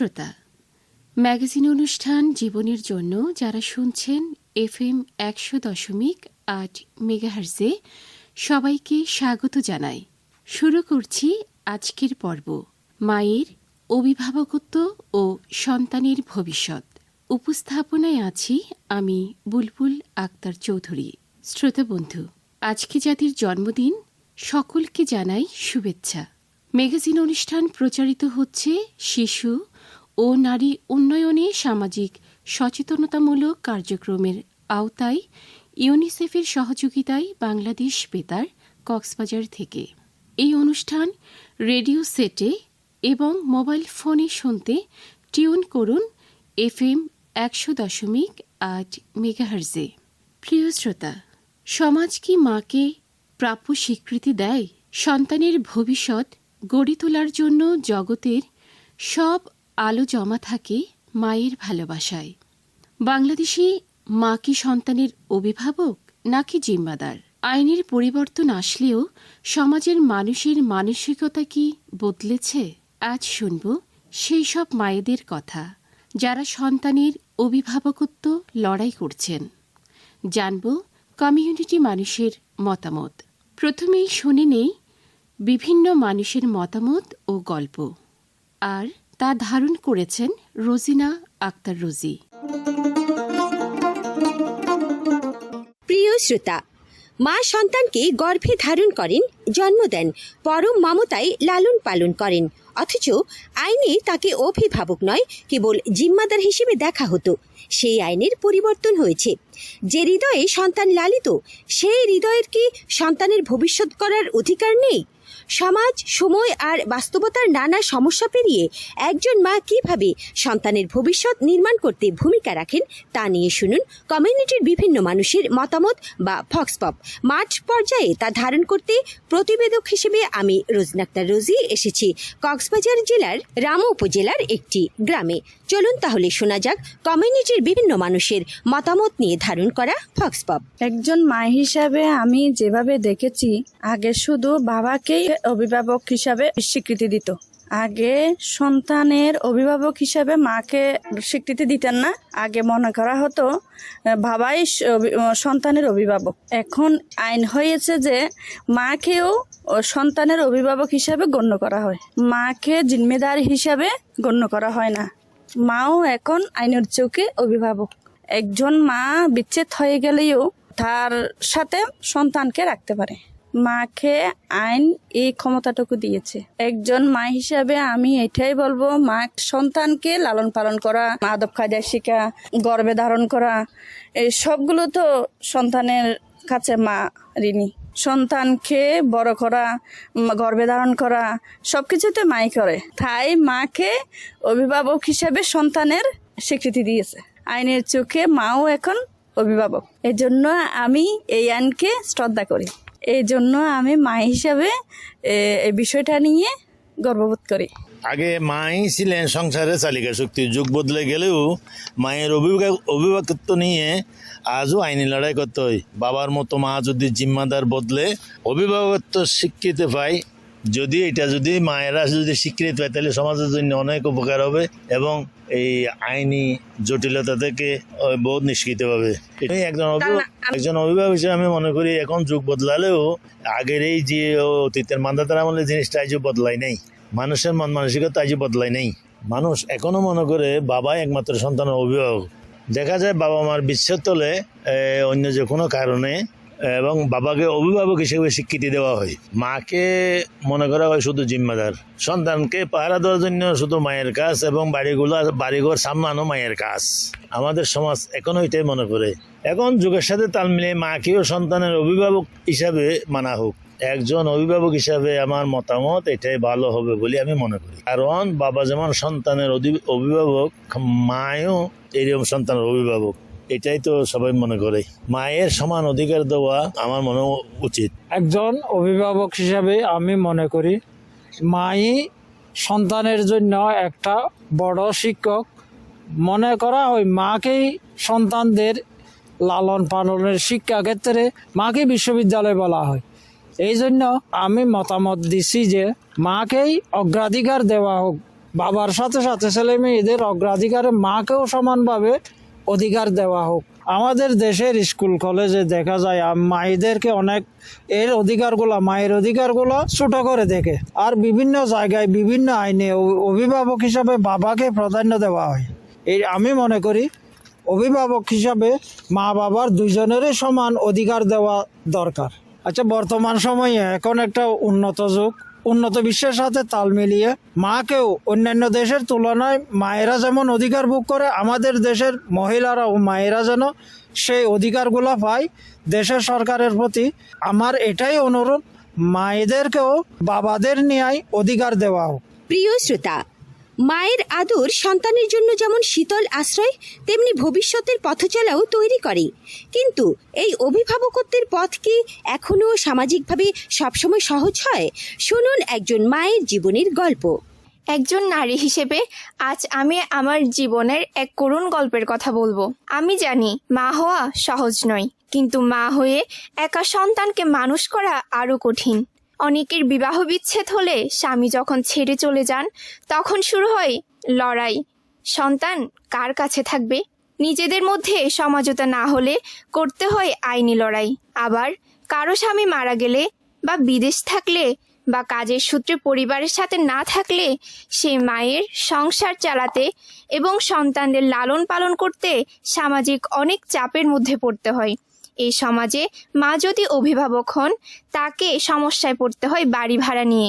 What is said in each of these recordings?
শ্রোতা, ম্যাগাজিন অনুষ্ঠান জীবনের জন্য যারা শুনছেন এফ এম একশো দশমিক আট মেগাহার্জে সবাইকে স্বাগত জানাই। শুরু করছি আজকের পর্ব, মায়ের অভিভাবকত্ব ও সন্তানের ভবিষ্যৎ। উপস্থাপনায় আছি আমি বুলবুল আক্তার চৌধুরী। শ্রোতা বন্ধু, আজকে জাতির জন্মদিন, সকলকে জানাই শুভেচ্ছা। ম্যাগাজিন অনুষ্ঠান প্রচারিত হচ্ছে শিশু ও নারী উন্নয়নে সামাজিক সচেতনতামূলক কার্যক্রমের আওতায় ইউনিসেফের সহযোগিতায় বাংলাদেশ বেতার কক্সবাজার থেকে। এই অনুষ্ঠান রেডিও সেটে এবং মোবাইল ফোনে শুনতে টিউন করুন এফ এম একশো দশমিক আট মেগাহার্জে। প্রিয় শ্রোতা, সমাজ কি মাকে প্রাপ্য স্বীকৃতি দেয়? সন্তানের ভবিষ্যৎ গড়ে তোলার জন্য জগতের সব আলো জমা থাকে মায়ের ভালোবাসায়। বাংলাদেশে মা কি সন্তানের অভিভাবক নাকি জিম্মাদার? আইনের পরিবর্তন আসলেও সমাজের মানুষের মানসিকতা কি বদলেছে? আজ শুনব সেই সব মায়েদের কথা, যারা সন্তানের অভিভাবকত্ব লড়াই করছেন। জানব কমিউনিটি মানুষের মতামত। প্রথমেই শুনে নেই বিভিন্ন মানুষের মতামত ও গল্প। আর তা ধারণ করেছেন রোজিনা আক্তার রোজি। প্রিয় শ্রোতা, মা সন্তানকে গর্ভে ধারণ করেন, জন্ম দেন, পরম মমতায় লালন পালন করেন, অথচ আইনে তাকে অভিভাবক নয়, কেবল জিম্মাদার হিসেবে দেখা হতো। সেই আইনের পরিবর্তন হয়েছে। যে হৃদয়ে সন্তান লালিত, সেই হৃদয়ের কি সন্তানের ভবিষ্যৎ করার অধিকার নেই? সমাজ, সময় আর বাস্তবতার নানা সমস্যা পেরিয়ে একজন মা কীভাবে সন্তানের ভবিষ্যৎ নির্মাণ করতে ভূমিকা রাখেন তা নিয়ে শুনুন কমিউনিটির বিভিন্ন মানুষের মতামত বা ফক্সপপ। মাঠ পর্যায়ে তা ধারণ করতে প্রতিবেদক হিসেবে আমি রোজনাক্তার রোজি এসেছি। কক্সবাজার জেলার রামু উপজেলার একটি গ্রামে। চলুন তাহলে শোনা যাক কমিউনিটির বিভিন্ন মানুষের মতামত নিয়ে ধারণ করা ফক্সপপ। একজন মা হিসাবে আমি যেভাবে দেখেছি, আগে শুধু বাবাকেই অভিভাবক হিসাবে স্বীকৃতি দিত। আগে সন্তানের অভিভাবক হিসাবে মাকে স্বীকৃতি দিতেন না। আগে মনে করা হতো, বাবাই সন্তানের অভিভাবক। এখন আইন হয়েছে যে মাকেও সন্তানের অভিভাবক হিসাবে গণ্য করা হয়। মাকে জিম্মেদার হিসাবে গণ্য করা হয় না। মাও এখন আইনের চোখে অভিভাবক। একজন মা বিচ্ছেদ হয়ে গেলেও তার সাথে সন্তানকে রাখতে পারে। মাকে আইন এই ক্ষমতাটুকু দিয়েছে। একজন মা হিসাবে আমি এটাই বলব, মা সন্তানকে লালন পালন করা আদব কায়দা শেখা গর্বে ধারণ করা, এই সবগুলো তো সন্তানের কাছে মা ঋণী। সন্তানকে বড় করা গর্ভে ধারণ করা, সবকিছুতে মাই করে। তাই মাকে অভিভাবক হিসেবে সন্তানের স্বীকৃতি দিয়েছে। আইনের চোখে মাও এখন অভিভাবক। এই জন্য আমি এই আইনকে শ্রদ্ধা করি। এই জন্য আমি মা হিসাবে এই বিষয়টা নিয়ে গর্ববোধ করি। আগে মাই ছিলেন সংসারের চালিকা শক্তি, যুগ বদলে গেলেও মায়ের অভিভাবক, অভিভাবকত্ব নিয়ে আজও আইনি লড়াই করতে হয়। বাবার মতো মা যদি জিম্মাদার বদলে অভিভাবকত্ব স্বীকৃতি পায়, যদি এটা যদি মায়েরা যদি স্বীকৃতি পায় তাহলে সমাজের জন্য অনেক উপকার হবে এবং এই আইনি জটিলতা থেকে বহুত নিষ্কৃত হবে এটাই একজন একজন অভিভাবক হিসেবে আমি মনে করি এখন যুগ বদলালেও আগের এই যে অতীতের মান্দাতার আমলের জিনিসটা আজও বদলাই নাই। মানুষের মন মানসিকতা আজও বদলাই নেই। মানুষ এখনও মনে করে বাবাই একমাত্র সন্তানের অভিভাবক। দেখা যায় বাবা মার বিচ্ছেদ তলে অন্য যে কোনো কারণে এবং বাবাকে অভিভাবক হিসেবে স্বীকৃতি দেওয়া হয়। মাকে মনে করা হয় শুধু জিম্মাদার। সন্তানকে পাহারা দেওয়ার জন্য শুধু মায়ের কাজ এবং বাড়িগুলো, বাড়িঘর সামলানো মায়ের কাজ। আমাদের সমাজ এখনও এটাই মনে করে। এখন যুগের সাথে তাল মিলিয়ে মাকেও সন্তানের অভিভাবক হিসাবে মানা হোক। একজন অভিভাবক হিসাবে আমার মতামত এটাই ভালো হবে বলে আমি মনে করি। কারণ বাবা যেমন সন্তানের অভিভাবক, মায়ও এরকম সন্তানের অভিভাবক। এটাই তো সবাই মনে করে। মায়ের সমান অধিকার দেওয়া আমার মনে উচিত। একজন অভিভাবক হিসাবে আমি মনে করি, মাই সন্তানের জন্য একটা বড় শিক্ষক। মনে করা হয় মাকেই সন্তানদের লালন পালনের শিক্ষা ক্ষেত্রে মাকে বিশ্ববিদ্যালয় বলা হয়। এই জন্য আমি মতামত দিচ্ছি যে মাকেই অগ্রাধিকার দেওয়া হোক। বাবার সাথে সাথে ছেলে মেয়েদের অগ্রাধিকারে মাকেও সমানভাবে অধিকার দেওয়া হোক। আমাদের দেশের স্কুল, কলেজে দেখা যায় মায়েদেরকে অনেক এর অধিকারগুলো, মায়ের অধিকারগুলো ছোট করে দেখে। আর বিভিন্ন জায়গায় বিভিন্ন আইনে অভিভাবক হিসাবে বাবাকে প্রাধান্য দেওয়া হয়। এই আমি মনে করি, অভিভাবক হিসাবে মা বাবার দুজনেরই সমান অধিকার দেওয়া দরকার। আচ্ছা বর্তমান সময়ে এখন একটা উন্নত যুগ। উন্নত বিশ্বের সাথে তাল মিলিয়ে মাকেও অন্যান্য দেশের তুলনায় মায়েরা যেমন অধিকার ভোগ করে, আমাদের দেশের মহিলারা ও মায়েরা যেন সেই অধিকারগুলো পায়। দেশের সরকারের প্রতি আমার এটাই অনুরোধ, মায়েদেরকেও বাবাদের ন্যায় অধিকার দেওয়া হোক। প্রিয় শ্রোতা মায়ের আদর সন্তানের জন্য যেমন শীতল আশ্রয়, তেমনি ভবিষ্যতের পথচলাও তৈরি করে। কিন্তু এই অভিভাবকত্বের পথ কি এখনও সামাজিকভাবে সবসময় সহজ হয়? শুনুন একজন মায়ের জীবনের গল্প। একজন নারী হিসেবে আজ আমি আমার জীবনের এক করুণ গল্পের কথা বলব। আমি জানি মা হওয়া সহজ নয়, কিন্তু মা হয়ে একা সন্তানকে মানুষ করা আরও কঠিন। অনেকের বিবাহ বিচ্ছেদ হলে স্বামী যখন ছেড়ে চলে যান, তখন শুরু হয় লড়াই। সন্তান কার কাছে থাকবে? নিজেদের মধ্যে সমাজতা না হলে করতে হয় আইনি লড়াই। আবার কারও স্বামী মারা গেলে বা বিদেশ থাকলে বা কাজের সূত্রে পরিবারের সাথে না থাকলে সে মায়ের সংসার চালাতে এবং সন্তানদের লালন পালন করতে সামাজিক অনেক চাপের মধ্যে পড়তে হয়। এই সমাজে মা যদি অভিভাবক হন, তাকে সমস্যায় পড়তে হয় বাড়ি ভাড়া নিয়ে।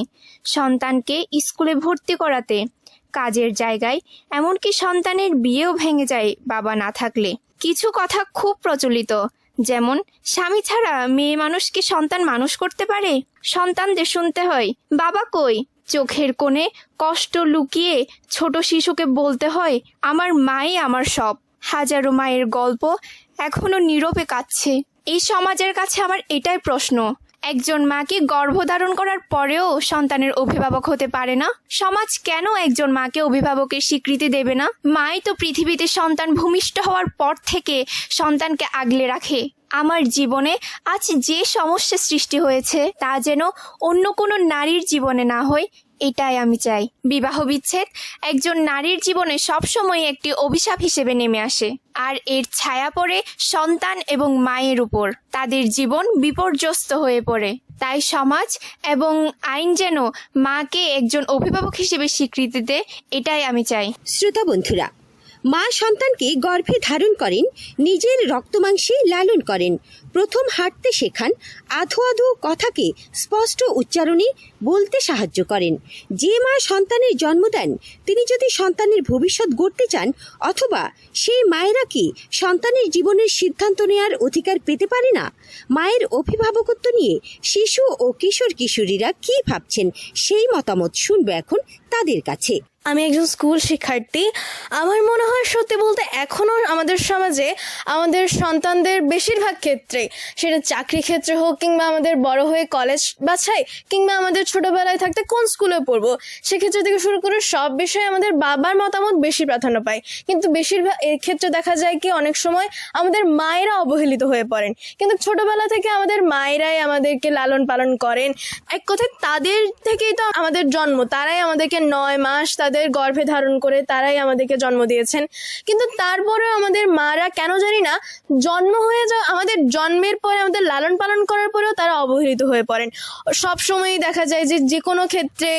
সন্তানকে স্কুলে ভর্তি করাতে, কাজের জায়গায়, এমনকি সন্তানের বিয়েও ভেঙে যায় বাবা না থাকলে। কিছু কথা খুব প্রচলিত, যেমন, স্বামী ছাড়া মেয়ে মানুষ কি সন্তান মানুষ করতে পারে? সন্তানদের শুনতে হয়, বাবা কই? চোখের কোণে কষ্ট লুকিয়ে ছোট শিশুকে বলতে হয়, আমার মাই আমার সব। হাজারো মায়ের গল্প এখনও নীরবে কাচ্ছে এই সমাজের কাছে আমার এটাই প্রশ্ন। একজন মা কি গর্ভধারণ করার পরেও সন্তানের অভিভাবক হতে পারে না? সমাজ কেন একজন মাকে অভিভাবকের স্বীকৃতি দেবে না? মাই তো পৃথিবীতে সন্তান ভূমিষ্ঠ হওয়ার পর থেকে সন্তানকে আগলে রাখে। আমার জীবনে আজ যে সমস্যা সৃষ্টি হয়েছে, তা যেন অন্য কোনো নারীর জীবনে না হয় এটাই আমি চাই। বিবাহ বিচ্ছেদ একজন নারীর জীবনে সবসময় একটি অভিশাপ হিসেবে নেমে আসে। আর এর ছায়া পড়ে সন্তান এবং মায়ের উপর। তাদের জীবন বিপর্যস্ত হয়ে পড়ে। তাই সমাজ এবং আইন যেন মাকে একজন অভিভাবক হিসেবে স্বীকৃতি দেয়, এটাই আমি চাই। শ্রোতা বন্ধুরা, মা সন্তানকে গর্ভে ধারণ করেন, নিজের রক্তমাংসে লালন করেন। প্রথম হাঁটতে শেখান আধো আধো কথাকে স্পষ্ট উচ্চারণে বলতে সাহায্য করেন। যে মা সন্তানের জন্ম দেন, তিনি যদি সন্তানের ভবিষ্যৎ গড়তে চান অথবা সেই মায়েরা কি সন্তানের জীবনের সিদ্ধান্ত নেওয়ার অধিকার পেতে পারে না? মায়ের অভিভাবকত্ব নিয়ে শিশু ও কিশোর কিশোরীরা কি ভাবছেন? সেই মতামত শুনব এখন তাদের কাছে। আমি একজন স্কুল শিক্ষার্থী। আমার মনে হয় সত্যি বলতে এখনও আমাদের সমাজে আমাদের সন্তানদের বেশিরভাগ ক্ষেত্রে সেটা চাকরি ক্ষেত্রে হোক কিংবা আমাদের বড় হয়ে কলেজ বাছাই কিংবা আমাদের ছোটবেলায় থাকতে কোন স্কুলে পড়ব, সেক্ষেত্রে থেকে শুরু করে সব বিষয়ে আমাদের বাবার মতামত বেশি প্রাধান্য পায়। কিন্তু বেশিরভাগ, এর ক্ষেত্রে দেখা যায় কি অনেক সময় আমাদের মায়েরা অবহেলিত হয়ে পড়েন। কিন্তু ছোটবেলা থেকে আমাদের মায়েরাই আমাদেরকে লালন পালন করেন। এক কথায় তাদের থেকেই তো আমাদের জন্ম, তারাই আমাদেরকে নয় মাস তাদের গর্ভে ধারণ করে তারাই আমাদেরকে জন্ম দিয়েছেন। কিন্তু তারপরেও আমাদের মারা কেন জানি না, জন্ম হয়ে যাওয়া, আমাদের জন্মের পরে, আমাদের লালন পালন করার পরেও তারা অবহেলিত হয়ে পড়েন। সব সময়ই দেখা যায় যে যে কোনো ক্ষেত্রে,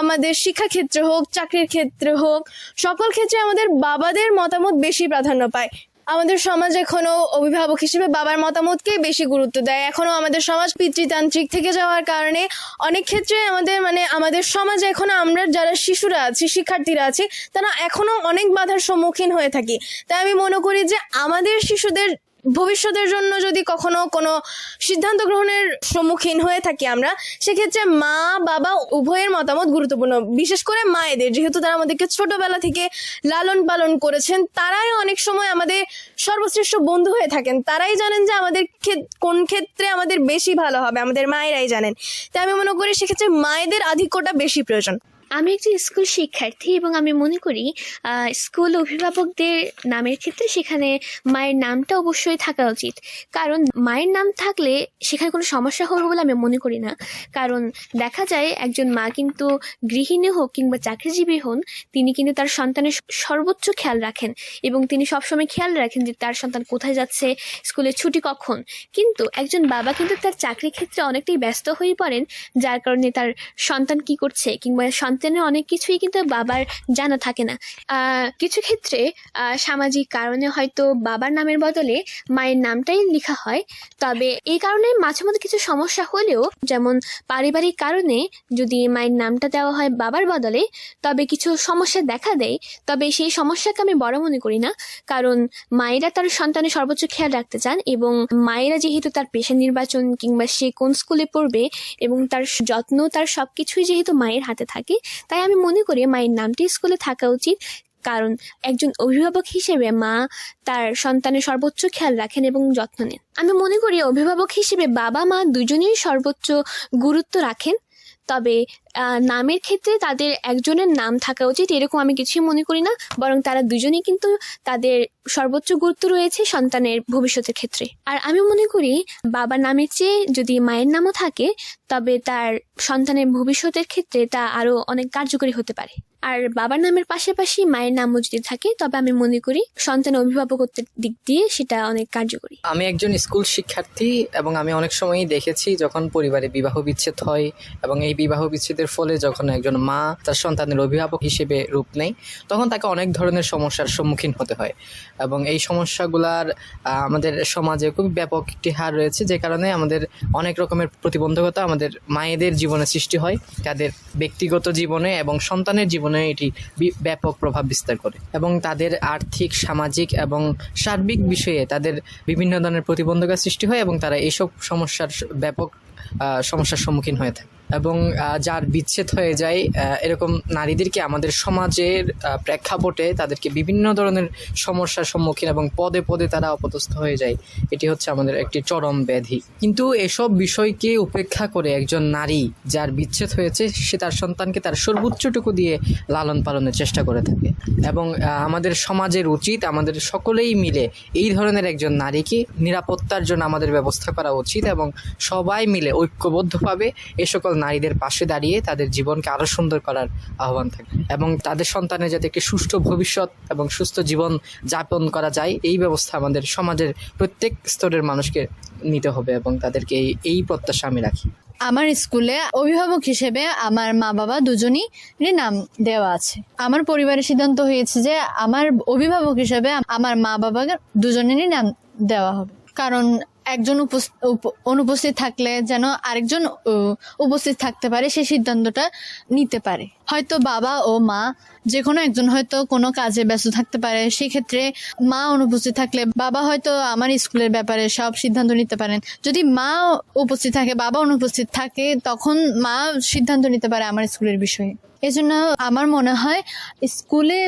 আমাদের শিক্ষা ক্ষেত্রে হোক, চাকরির ক্ষেত্রে হোক, সকল ক্ষেত্রে আমাদের বাবাদের মতামত বেশি প্রাধান্য পায়। আমাদের সমাজ এখনও অভিভাবক হিসেবে বাবার মতামতকে বেশি গুরুত্ব দেয়। এখনও আমাদের সমাজ পিতৃতান্ত্রিক থেকে যাওয়ার কারণে অনেক ক্ষেত্রে আমাদের মানে আমাদের সমাজে এখনও আমরা যারা শিশুরা আছি, শিক্ষার্থীরা আছি, তারা এখনও অনেক বাধার সম্মুখীন হয়ে থাকি। তাই আমি মনে করি যে, আমাদের শিশুদের ভবিষ্যতের জন্য যদি কখনো কোনো সিদ্ধান্ত গ্রহণের সম্মুখীন হয়ে থাকি আমরা, সেক্ষেত্রে মা, বাবা উভয়ের মতামত গুরুত্বপূর্ণ। বিশেষ করে মায়েদের, যেহেতু তারা আমাদেরকে ছোটবেলা থেকে লালন পালন করেছেন, তারাই অনেক সময় আমাদের সর্বশ্রেষ্ঠ বন্ধু হয়ে থাকেন। তারাই জানেন যে আমাদের কোন ক্ষেত্রে আমাদের বেশি ভালো হবে, আমাদের মায়েরাই জানেন। তাই আমি মনে করি সেক্ষেত্রে মায়েদের আধিক্যটা বেশি প্রয়োজন। আমি একজন স্কুল শিক্ষার্থী এবং আমি মনে করি স্কুল অভিভাবকদের নামের ক্ষেত্রে সেখানে মায়ের নামটা অবশ্যই থাকা উচিত। কারণ মায়ের নাম থাকলে সেখানে কোনো সমস্যা হবে বলে আমি মনে করি না। কারণ দেখা যায় একজন মা কিন্তু গৃহিণী হোক কিংবা চাকরিজীবী হন, তিনি কিন্তু তার সন্তানের সর্বোচ্চ খেয়াল রাখেন এবং তিনি সবসময় খেয়াল রাখেন যে তার সন্তান কোথায় যাচ্ছে স্কুলের ছুটি কখন। কিন্তু একজন বাবা কিন্তু তার চাকরি ক্ষেত্রে অনেকটাই ব্যস্ত হয়ে পড়েন, যার কারণে তার সন্তান কি করছে কিংবা সন্তানের অনেক কিছুই কিন্তু বাবার জানা থাকে না। কিছু ক্ষেত্রে সামাজিক কারণে হয়তো বাবার নামের বদলে মায়ের নামটাই লেখা হয়। তবে এই কারণে মাঝে মধ্যে কিছু সমস্যা হলেও, যেমন পারিবারিক কারণে যদি মায়ের নামটা দেওয়া হয় বাবার বদলে, তবে কিছু সমস্যা দেখা দেয়। তবে সেই সমস্যাকে আমি বড় মনে করি না। কারণ মায়েরা তার সন্তানের সর্বোচ্চ খেয়াল রাখতে চান এবং মায়েরা যেহেতু তার পেশা নির্বাচন কিংবা সে কোন স্কুলে পড়বে এবং তার যত্ন, তার সবকিছুই যেহেতু মায়ের হাতে থাকে তাই আমি মনে করি মায়ের নামটি স্কুলে থাকা উচিত। কারণ একজন অভিভাবক হিসেবে মা তার সন্তানের সর্বোচ্চ খেয়াল রাখেন এবং যত্ন নেন। আমি মনে করি অভিভাবক হিসেবে বাবা মা দুজনেই সর্বোচ্চ গুরুত্ব রাখেন। তবে নামের ক্ষেত্রে তাদের একজনের নাম থাকা উচিত, এরকম আমি কিছুই মনে করি না। বরং তারা দুজনেই কিন্তু তাদের সর্বোচ্চ গুরুত্ব রয়েছে সন্তানের ভবিষ্যতের ক্ষেত্রে। আর আমি মনে করি, বাবা নামের চেয়ে যদি মায়ের নামও থাকে, তবে তার সন্তানের ভবিষ্যতের ক্ষেত্রে তা আরও অনেক কার্যকরী হতে পারে। আর বাবার নামের পাশাপাশি মায়ের নামও যদি থাকে, তবে আমি মনে করি সন্তান অভিভাবকত্বের দিক দিয়ে সেটা অনেক কার্যকরী। আমি একজন স্কুল শিক্ষার্থী এবং আমি অনেক সময়ই দেখেছি যখন পরিবারে বিবাহ বিচ্ছেদ হয় এবং এই বিবাহ বিচ্ছেদের ফলে যখন একজন মা তার সন্তানের অভিভাবক হিসেবে রূপ নেয়, তখন তাকে অনেক ধরনের সমস্যার সম্মুখীন হতে হয়। এবং এই সমস্যাগুলার আমাদের সমাজে খুব ব্যাপক একটি হার রয়েছে যে কারণে আমাদের অনেক রকমের প্রতিবন্ধকতা আমাদের মায়েদের জীবনে সৃষ্টি হয়, তাদের ব্যক্তিগত জীবনে এবং সন্তানের জীবনে। এটি বি- ব্যাপক প্রভাব বিস্তার করে এবং তাদের আর্থিক, সামাজিক এবং সার্বিক বিষয়ে তাদের বিভিন্ন ধরনের প্রতিবন্ধকতা সৃষ্টি হয় এবং তারা এইসব সমস্যার ব্যাপক সমস্যার সম্মুখীন হয়ে থাকে। এবং যার বিচ্ছেদ হয়ে যায় এরকম নারীদেরকে আমাদের সমাজের প্রেক্ষাপটে তাদেরকে বিভিন্ন ধরনের সমস্যার সম্মুখীন এবং পদে পদে তারা অপদস্থ হয়ে যায়। এটি হচ্ছে আমাদের একটি চরম ব্যাধি। কিন্তু এসব বিষয়কে উপেক্ষা করে একজন নারী যার বিচ্ছেদ হয়েছে, সে তার সন্তানকে তার সর্বোচ্চটুকু দিয়ে লালন পালনের চেষ্টা করে থাকে। এবং আমাদের সমাজের উচিত, আমাদের সকলেই মিলে এই ধরনের একজন নারীকে নিরাপত্তার জন্য আমাদের ব্যবস্থা করা উচিত এবং সবাই মিলে ঐক্যবদ্ধভাবে এ সকল নারীদের পাশে দাঁড়িয়ে তাদের জীবনকে আরও সুন্দর করার আহ্বান থাকে। এবং তাদের সন্তানের যাতে একটি সুষ্ঠু ভবিষ্যৎ এবং সুস্থ জীবন যাপন করা যায়, এই ব্যবস্থা আমাদের সমাজের প্রত্যেক স্তরের মানুষকে নিতে হবে এবং তাদেরকে এই এই প্রত্যাশা আমি রাখি। আমার স্কুলে অভিভাবক হিসেবে আমার মা বাবা দুজনই নাম দেওয়া আছে। আমার পরিবারের সিদ্ধান্ত হয়েছে যে আমার অভিভাবক হিসেবে আমার মা বাবা দুজনেরই নাম দেওয়া হবে। কারণ একজন অনুপস্থিত থাকলে যেন আরেকজন উপস্থিত থাকতে পারে সেই সিদ্ধান্তটা নিতে পারে। হয়তো বাবা ও মা যে কোনো একজন হয়তো কোনো কাজে ব্যস্ত থাকতে পারে, সেক্ষেত্রে মা অনুপস্থিত থাকলে বাবা হয়তো আমার স্কুলের ব্যাপারে সব সিদ্ধান্ত নিতে পারেন। যদি মা উপস্থিত থাকে, বাবা অনুপস্থিত থাকে, তখন মা সিদ্ধান্ত নিতে পারে আমার স্কুলের বিষয়ে। এজন্য আমার মনে হয় স্কুলে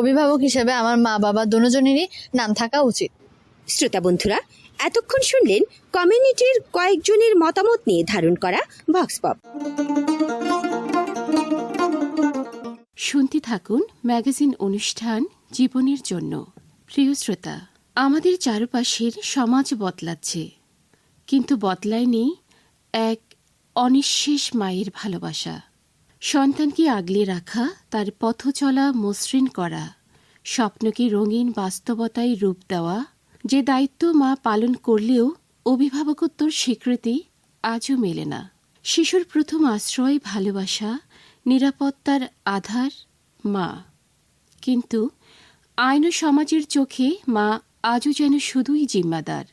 অভিভাবক হিসেবে আমার মা বাবা দুজনেরই নাম থাকা উচিত। শ্রোতা বন্ধুরা এতক্ষণ শুনলেন কমিউনিটির কয়েকজনের মতামত নিয়ে ধারণ করা ভক্স পপ শুনতে থাকুন ম্যাগাজিন অনুষ্ঠান জীবনের জন্য। প্রিয় শ্রোতা, আমাদের চারপাশের সমাজ বদলাচ্ছে। কিন্তু বদলায়নি এক অনিঃশেষ মায়ের ভালোবাসা। সন্তানকে আগলে রাখা, তার পথ চলা মসৃণ করা, স্বপ্নকে রঙিন বাস্তবতায় রূপ দেওয়া যে দায়িত্ব মা পালন করলেও অভিভাবকত্বর স্বীকৃতি আজও মেলে না। শিশুর প্রথম আশ্রয় ভালোবাসা, নিরাপত্তার আধার মা। কিন্তু আইন সমাজের চোখে মা আজও যেন শুধুই জিম্মাদার,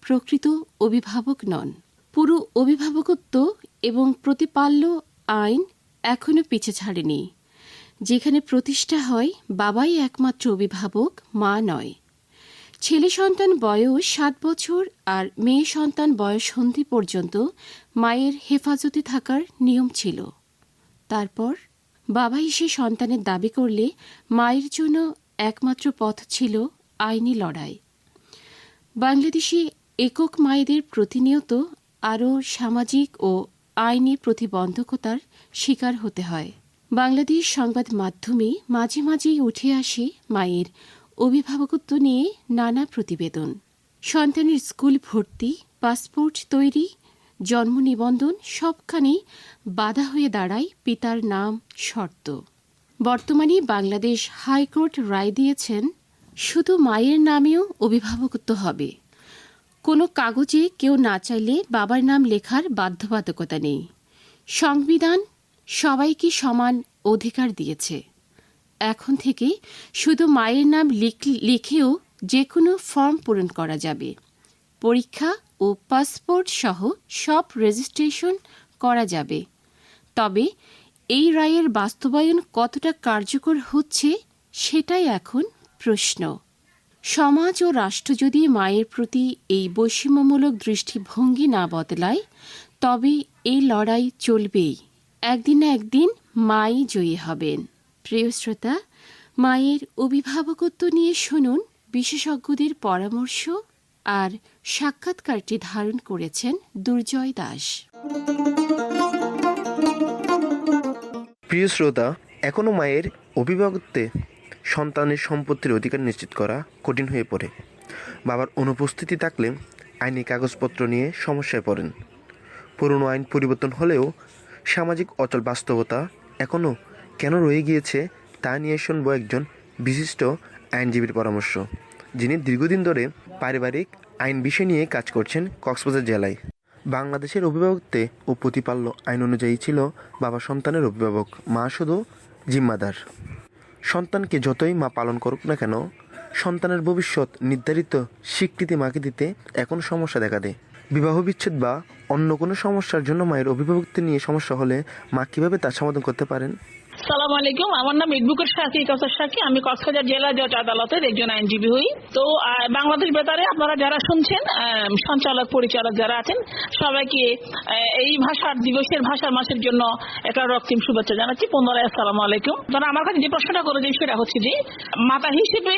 প্রকৃত অভিভাবক নন। পুরো অভিভাবকত্ব এবং প্রতিপাল্য আইন এখনও পিছে ছাড়েনি। যেখানে প্রতিষ্ঠা হয় বাবাই একমাত্র অভিভাবক, মা নয়। ছেলে সন্তান বয়স সাত বছর আর মেয়ে সন্তান বয়স সন্ধি পর্যন্ত মায়ের হেফাজতে থাকার নিয়ম ছিল। তারপর বাবা এসে সন্তানের দাবি করলে মায়ের জন্য একমাত্র পথ ছিল আইনি লড়াই। বাংলাদেশি একক মায়েদের প্রতিনিয়ত আরও সামাজিক ও আইনি প্রতিবন্ধকতার শিকার হতে হয়। বাংলাদেশ সংবাদ মাধ্যমে মাঝে মাঝেই উঠে আসে মায়ের অভিভাবকত্ব নিয়ে নানা প্রতিবেদন। সন্তানের স্কুল ভর্তি, পাসপোর্ট তৈরি, জন্ম নিবন্ধন সবখানেই বাধা হয়ে দাঁড়ায় পিতার নাম, শর্ত। বর্তমানে বাংলাদেশ হাইকোর্ট রায় দিয়েছেন, শুধু মায়ের নামেও অভিভাবকত্ব হবে। কোনো কাগজে কেউ না চাইলে বাবার নাম লেখার বাধ্যবাধকতা নেই। সংবিধান সবাইকে সমান অধিকার দিয়েছে। এখন থেকে শুধু মায়ের নাম লিখ- লিখেও যে কোনো ফর্ম পূরণ করা যাবে। পরীক্ষা ও পাসপোর্ট সহ সব রেজিস্ট্রেশন করা যাবে। তবে এই রায়ের বাস্তবায়ন কতটা কার্যকর হচ্ছে সেটাই এখন প্রশ্ন। সমাজ ও রাষ্ট্র যদি মায়ের প্রতি এই বৈষম্যমূলক দৃষ্টিভঙ্গি না বদলায়, তবে এই লড়াই চলবেই। একদিন না একদিন মাই জয়ী হবেন। প্রিয় শ্রোতা, মায়ের অভিভাবকত্ব নিয়ে শুনুন বিশেষজ্ঞদের পরামর্শ আর সাক্ষাৎকারটি ধারণ করেছেন দুর্জয় দাস। প্রিয় শ্রোতা এখনও মায়ের অভিভাবকত্বে সন্তানের সম্পত্তির অধিকার নিশ্চিত করা কঠিন হয়ে পড়ে। বাবার অনুপস্থিতি থাকলে আইনি কাগজপত্র নিয়ে সমস্যায় পড়েন। পুরনো আইন পরিবর্তন হলেও সামাজিক অচল বাস্তবতা এখনও কেন রয়ে গিয়েছে তা নিয়ে শুনব একজন বিশিষ্ট আইনজীবীর পরামর্শ, যিনি দীর্ঘদিন ধরে পারিবারিক আইন বিষয় নিয়ে কাজ করছেন কক্সবাজার জেলায়। বাংলাদেশের অভিভাবকত্বে ও প্রতিপাল্য আইন অনুযায়ী ছিল বাবা সন্তানের অভিভাবক, মা শুধু জিম্মাদার। সন্তানকে যতই মা পালন করুক না কেন, সন্তানের ভবিষ্যৎ নির্ধারিত স্বীকৃতি মাকে দিতে এখন সমস্যা দেখা দেয়। বিবাহ বিচ্ছেদ বা অন্য কোনো সমস্যার জন্য মায়ের অভিভাবকত্ব নিয়ে সমস্যা হলে মা কীভাবে তার সমাধান করতে পারেন? সালাম আলাইকুম। আমার নাম এডভোকেট সাকি কাসার সাকি আমি কক্সবাজার জেলা জজ আদালতের একজন আইনজীবী হই। তো বাংলাদেশ বেতারে আপনারা যারা শুনছেন সঞ্চালক পরিচালক যারা আছেন, সবাইকে এই ভাষার দিবসের ভাষার মাসের জন্য একটা রক্তিম শুভেচ্ছা জানাচ্ছি। পুনরায় আসসালামু আলাইকুম। তারা আমার কাছে যে প্রশ্নটা করেছেন, সেটা হচ্ছে যে, মাতা হিসেবে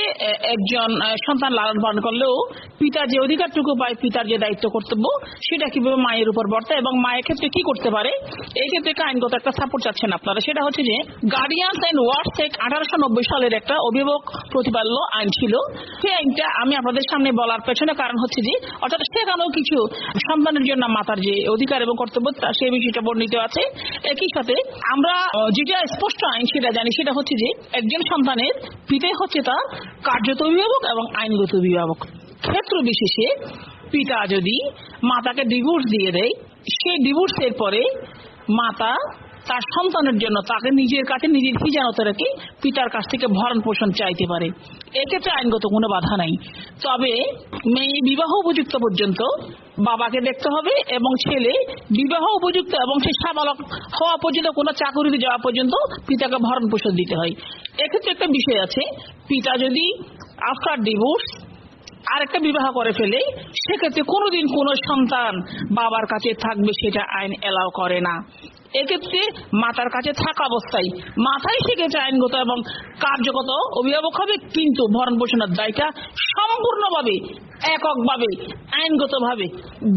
একজন সন্তান লালন পালন করলেও পিতার যে অধিকারটুকু পায়, পিতার যে দায়িত্ব কর্তব্য, সেটা কীভাবে মায়ের উপর বর্তায় এবং মায়ের ক্ষেত্রে কি করতে পারে, এই ক্ষেত্রে আইনগত একটা সাপোর্ট চাচ্ছেন আপনারা। সেটা হচ্ছে যে গার্ডিয়ানস অ্যান্ড ওয়ার্ডস এক আঠারোশো নব্বই সালের একটা অভিভাবক প্রতিপাল্য আইন ছিল। সেই আইনটা আমি আপনাদের সামনে বলার পেছনে কারণ হচ্ছে যে, অর্থাৎ সেখানেও কিছু সন্তানের জন্য মাতার যে অধিকার এবং কর্তব্য, তা সেই বিষয়টা বর্ণিত আছে। একই সাথে আমরা যেটা স্পষ্ট আইন সেটা জানি, সেটা হচ্ছে যে, একজন সন্তানের পিতাই হচ্ছে তার কার্যত অভিভাবক এবং আইনগত অভিভাবক। ক্ষেত্র বিশেষে পিতা যদি মাতাকে ডিভোর্স দিয়ে দেয় সেই ডিভোর্সের পরে মাতা তার সন্তানের জন্য, তাকে নিজের কাছে নিজের হিজানতে রেখে পিতার কাছ থেকে ভরণ পোষণ চাইতে পারে। এক্ষেত্রে আইনগত কোনো বাধা নাই। তবে মেয়ে বিবাহ উপযুক্ত পর্যন্ত বাবাকে দেখতে হবে এবং ছেলে বিবাহ উপযুক্ত এবং সে সাবালক হওয়া পর্যন্ত, কোনো চাকরিতে যাওয়া পর্যন্ত পিতাকে ভরণ পোষণ দিতে হয়। এক্ষেত্রে একটা বিষয় আছে, পিতা যদি আফটার ডিভোর্স আরেকটা বিবাহ করে ফেলে, সেক্ষেত্রে কোনোদিন কোনো সন্তান বাবার কাছে থাকবে, সেটা আইন এলাও করে না। এক্ষেত্রে মাতার কাছে থাকা অবস্থায় মাথায় সেক্ষেত্রে আইনগত এবং কার্যগত অভিভাবক হবে, কিন্তু ভরণ পোষণের দায়টা সম্পূর্ণভাবে, এককভাবে, আইনগতভাবে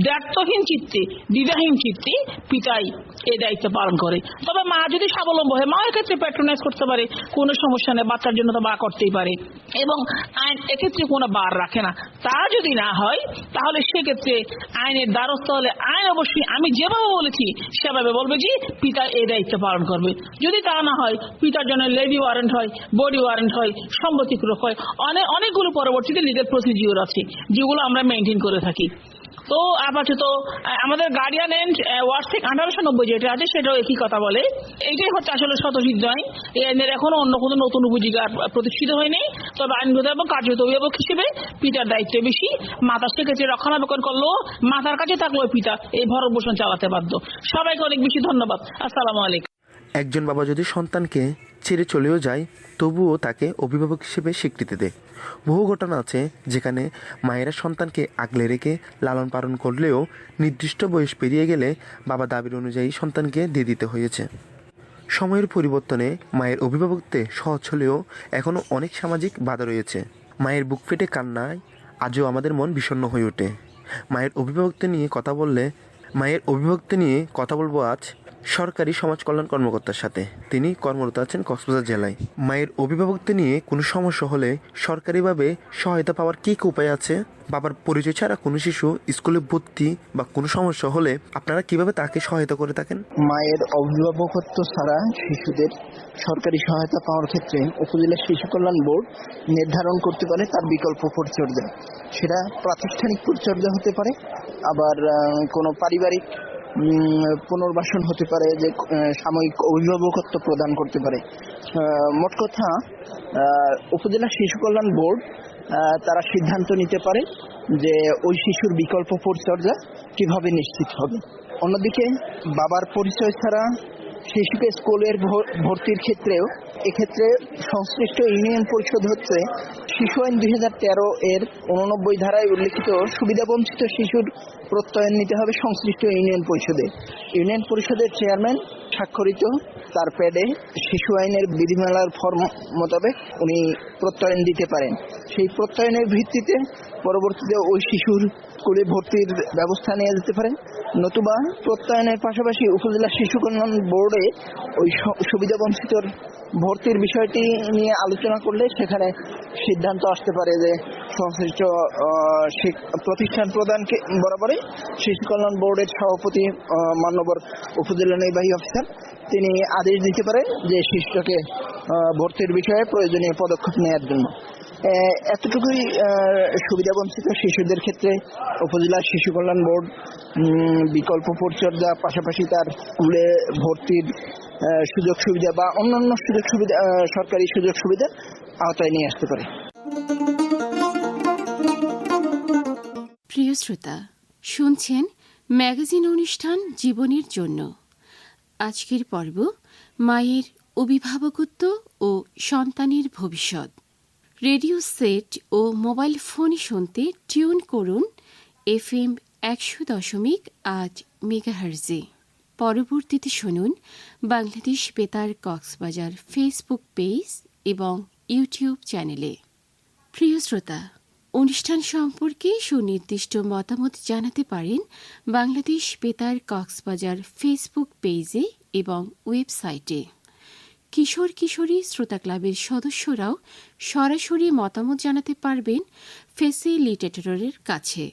ব্যর্থহীন চিত্তে, দ্বিধাহীন চিত্তে পিতাই এই দায়িত্ব পালন করে। তবে মা যদি স্বাবলম্ব হয় মা এক্ষেত্রে প্যাট্রোনাইজ করতে পারে, কোনো সমস্যা নেই, বাচ্চার জন্য তো মা করতেই পারে। এবং আইন এক্ষেত্রে কোনো বার রাখে না। তা যদি না হয়, তাহলে সেক্ষেত্রে আইনের দ্বারস্থ হলে আইন অবশ্যই আমি যেভাবে বলেছি, সেভাবে বলবে যে পিতা এই দায়িত্ব পালন করবে। যদি তা না হয়, পিতার জন্য লেডি ওয়ারেন্ট হয় বডি ওয়ারেন্ট হয় সম্মতিক্রক হয় অনেক অনেকগুলো পরবর্তীতে নিজের প্রসিডিওর আছে, যেগুলো আমরা মেনটেন করে থাকি। তো আপাতত আমাদের গার্ডিয়ান এন্ড ওয়ার্সিক আঠারোশো নব্বই যেটা আছে সেটাও একই কথা বলে। এইটাই হচ্ছে আসলে শতসিদ্ধ আইন এই আইনের এখনও অন্য কোনো নতুন উপযোগিতা প্রতিষ্ঠিত হয়নি। তবে আইনগত এবং কার্যত অভিভাবক হিসেবে পিতার দায়িত্ব বেশি। মাতার সেক্ষেত্রে রক্ষণাবেক্ষণ করলেও মাতার কাছে থাকলেও পিতা এই ভরণ পোষণ চালাতে বাধ্য। সবাইকে অনেক বেশি ধন্যবাদ। আসসালামু আলাইকুম। একজন বাবা যদি সন্তানকে ছেড়ে চলেও যায়, তবুও তাকে অভিভাবক হিসেবে স্বীকৃতি দেয় বহু ঘটনা আছে যেখানে মায়েরা সন্তানকে আগলে রেখে লালন পালন করলেও নির্দিষ্ট বয়স পেরিয়ে গেলে বাবা দাবির অনুযায়ী সন্তানকে দিয়ে দিতে হয়েছে। সময়ের পরিবর্তনে মায়ের অভিভাবকত্বে সহজ হলেও এখনও অনেক সামাজিক বাধা রয়েছে। মায়ের বুক ফেটে কান্নায় আজও আমাদের মন বিষণ্ণ হয়ে ওঠে। মায়ের অভিভাবকত্ব নিয়ে কথা বললে, মায়ের অভিভাবকত্ব নিয়ে কথা বলব আজ সরকারি সমাজ কল্যাণ কর্মকর্তার সাথে। তিনি কর্মরত আছেন কক্সবাজার জেলায়। মায়ের অভিভাবকত্ব নিয়ে কোনো সমস্যা হলে সরকারিভাবে সহায়তা পাওয়ার কী কী উপায় আছে? বাবার পরিচয় ছাড়া কোনো শিশু স্কুলে ভর্তি বা কোনো সমস্যা হলে আপনারা কীভাবে তাকে সহায়তা করে থাকেন? মায়ের অভিভাবকত্ব ছাড়া শিশুদের সরকারি সহায়তা পাওয়ার ক্ষেত্রে উপজেলা শিশু কল্যাণ বোর্ড নির্ধারণ করতে পারে তার বিকল্প পরিচর্যা। সেটা প্রাতিষ্ঠানিক পরিচর্যা হতে পারে, আবার কোনো পারিবারিক পুনর্বাসন হতে পারে, যে সাময়িক অভিভাবকত্ব প্রদান করতে পারে। মোট কথা উপজেলা শিশু কল্যাণ বোর্ড তারা সিদ্ধান্ত নিতে পারে যে ওই শিশুর বিকল্প পরিচর্যা কীভাবে নিশ্চিত হবে। অন্যদিকে, বাবার পরিচয় ছাড়া শিশুকে স্কুলের ভর্তির ক্ষেত্রেও এক্ষেত্রে সংশ্লিষ্ট ইউনিয়ন পরিষদ হচ্ছে শিশু আইন দুই হাজার তেরো এর উননব্বই ধারায় উল্লেখিত সুবিধাবঞ্চিত শিশুর প্রত্যয়ন নিতে হবে সংশ্লিষ্ট ইউনিয়ন পরিষদে। ইউনিয়ন পরিষদের চেয়ারম্যান স্বাক্ষরিত, তার প্যাডে শিশু আইনের বিধিমালার ফর্ম মোতাবেক উনি প্রত্যয়ন দিতে পারেন। সেই প্রত্যয়নের ভিত্তিতে পরবর্তীতে ওই শিশুর স্কুলে ভর্তির ব্যবস্থা নেওয়া যেতে পারেন নতুবা প্রত্যয়নের পাশাপাশি উপজেলা শিশু কল্যাণ বোর্ডে ওই সুবিধাবঞ্চিতর ভর্তির বিষয়টি নিয়ে আলোচনা করলে সেখানে সিদ্ধান্ত আসতে পারে যে সংশ্লিষ্ট প্রতিষ্ঠান প্রদানকে বরাবরই শিশু কল্যাণ বোর্ডের সভাপতি মান্যবর উপজেলা নির্বাহী অফিসার, তিনি আদেশ দিতে পারেন যে শিশুটাকে ভর্তির বিষয়ে প্রয়োজনীয় পদক্ষেপ নেওয়ার জন্য। এতটুকুই সুবিধাবঞ্চিত শিশুদের ক্ষেত্রে উপজেলা শিশু কল্যাণ বোর্ড বিকল্প পরিচর্যা পাশাপাশি তার স্কুলে ভর্তির সুযোগ সুবিধা বা অন্যান্য সুযোগ সুবিধা সরকারি সুযোগ সুবিধা আওতায় নিয়ে আসতে পারে। প্রিয় শ্রোতা, শুনছেন ম্যাগাজিন অনুষ্ঠান জীবনের জন্য। আজকের পর্ব মায়ের অভিভাবকত্ব ও সন্তানের ভবিষ্যৎ। রেডিও সেট ও মোবাইল ফোন শুনতে টিউন করুন এফ এম একশো দশমিক আট মেগাহার্জে। পরবর্তীতে শুনুন বাংলাদেশ বেতার কক্সবাজার ফেসবুক পেজ এবং ইউটিউব চ্যানেলে প্রিয় শ্রোতা, অনুষ্ঠান সম্পর্কে সুনির্দিষ্ট মতামত জানাতে পারেন বাংলাদেশ বেতার কক্সবাজার ফেসবুক পেজে এবং ওয়েবসাইটে কিশোর কিশোরী শ্রোতা ক্লাবের সদস্যরাও সরাসরি মতামত জানাতে পারবেন ফেসিলিটেটরের কাছে।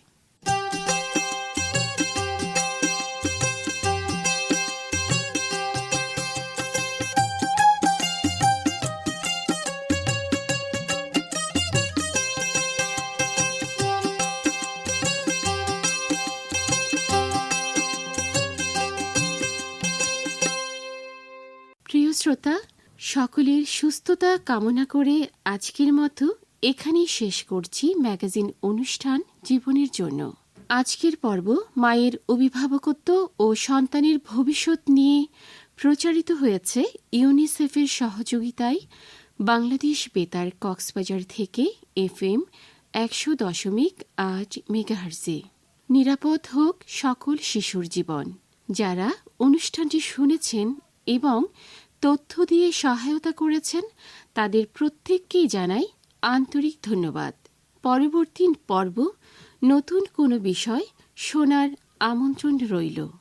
শ্রোতা, সকলের সুস্থতা কামনা করে আজকের মতো এখানেই শেষ করছি ম্যাগাজিন অনুষ্ঠান জীবনের জন্য। আজকের পর্ব মায়ের অভিভাবকত্ব ও সন্তানের ভবিষ্যৎ নিয়ে প্রচারিত হয়েছে ইউনিসেফের সহযোগিতায় বাংলাদেশ বেতার কক্সবাজার থেকে এফ এম একশো দশমিক আট মেগাহার্জে। নিরাপদ হোক সকল শিশুর জীবন। যারা অনুষ্ঠানটি শুনেছেন এবং তথ্য দিয়ে সহায়তা করেছেন তাদের প্রত্যেককেই জানাই আন্তরিক ধন্যবাদ। পরবর্তী পর্ব নতুন কোনো বিষয় শোনার আমন্ত্রণ রইল।